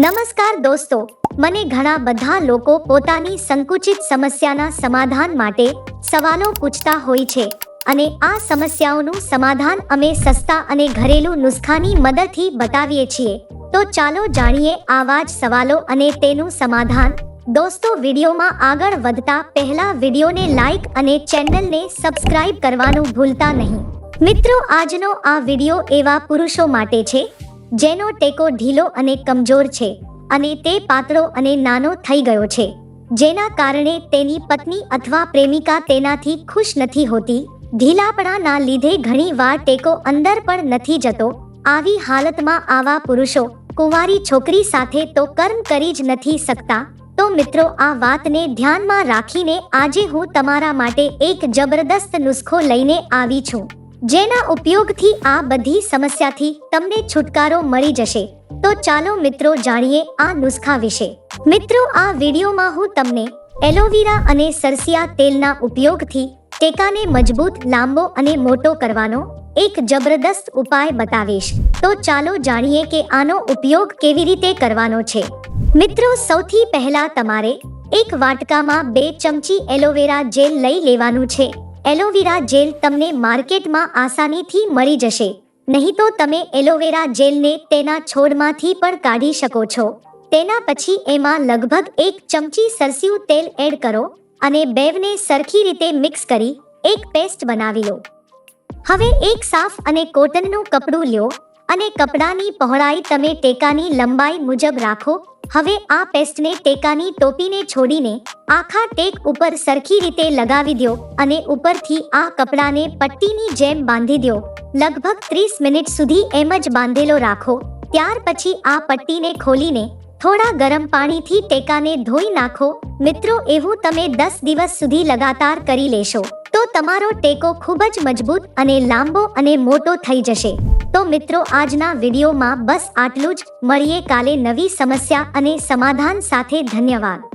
નમસ્કાર દોસ્તો. મને ઘણા બધા લોકો પોતાની સંકુચિત સમસ્યાના સમાધાન માટે સવાલો પૂછતા હોય છે અને આ સમસ્યાઓનું સમાધાન અમે સસ્તા અને ઘરેલું નુસ્ખાની મદદથી બતાવીએ છીએ. તો ચાલો જાણીએ આવા જ સવાલો અને તેનું સમાધાન. દોસ્તો, વિડીયોમાં આગળ વધતા પહેલા વિડીયોને લાઈક અને ચેનલને સબસ્ક્રાઇબ કરવાનું ભૂલતા નહીં. મિત્રો, આજનો આ વીડિયો એવા પુરુષો માટે છે જેનો ટેકો ઢીલો અને કમજોર છે અને તે પાતળો અને નાનો થઈ ગયો છે. જેના કારણે તેની પત્ની અથવા પ્રેમિકા તેનાથી ખુશ નથી હોતી. ઢીલાપણાના લીધે ઘણી વાર ટેકો અંદર પણ નથી જતો. આવી હાલતમાં આવા પુરુષો કુંવારી છોકરી સાથે તો કર્મ કરી જ નથી શકતા. તો મિત્રો, આ વાતને ધ્યાનમાં રાખીને આજે હું તમારા માટે એક જબરદસ્ત નુસ્ખો લઈને આવી છું. જેના ઉપયોગથી આ બધી સમસ્યાથી તમને છુટકારો મળી જશે. તો ચાલો મિત્રો જાણીએ આ નુસ્ખા વિશે. મિત્રો, આ વિડીયોમાં હું તમને એલોવેરા અને સરસિયા તેલના ઉપયોગથી ટેકાને મજબૂત, લાંબો અને મોટો કરવાનો એક જબરદસ્ત ઉપાય બતાવીશ. તો ચાલો જાણીએ કે આનો ઉપયોગ કેવી રીતે કરવાનો છે. મિત્રો, સૌથી પહેલા તમારે એક વાટકામાં બે ચમચી એલોવેરા જેલ લઈ લેવાનું છે. એલોવેરા જેલ તમને માર્કેટમાં આસાનીથી મળી જશે. નહીં તો તમે એલોવેરા જેલને તેના છોડમાંથી પણ કાઢી શકો છો. તેના પછી એમાં લગભગ એક ચમચી સરસિયું તેલ એડ કરો અને બેવને સરખી રીતે મિક્સ કરી એક પેસ્ટ બનાવી લો. હવે એક સાફ અને કોટનનું કપડું લ્યો. અને કપડાની પહોળાઈ તમે ટેકાની લંબાઈ મુજબ રાખો. હવે આ પેસ્ટને ટેકાની ટોપીને છોડીને આખા ટેક ઉપર સરખી રીતે લગાવી દો અને ઉપરથી આ કપડાને પટ્ટીની જેમ બાંધી દો. લગભગ ત્રીસ મિનિટ સુધી એમ જ બાંધેલો રાખો. ત્યાર પછી આ પટ્ટીને ખોલીને થોડા ગરમ પાણીથી ટેકાને ધોઈ નાખો. મિત્રો, એવું તમે દસ દિવસ સુધી લગાતાર કરી લેશો. તો તમારો ટેકો ખૂબ જ મજબૂત અને લાંબો અને મોટો થઈ જશે. તો મિત્રો, આજના વિડીયોમાં બસ આટલું જ. મળીએ કાલે નવી સમસ્યા અને સમાધાન સાથે ધન્યવાદ.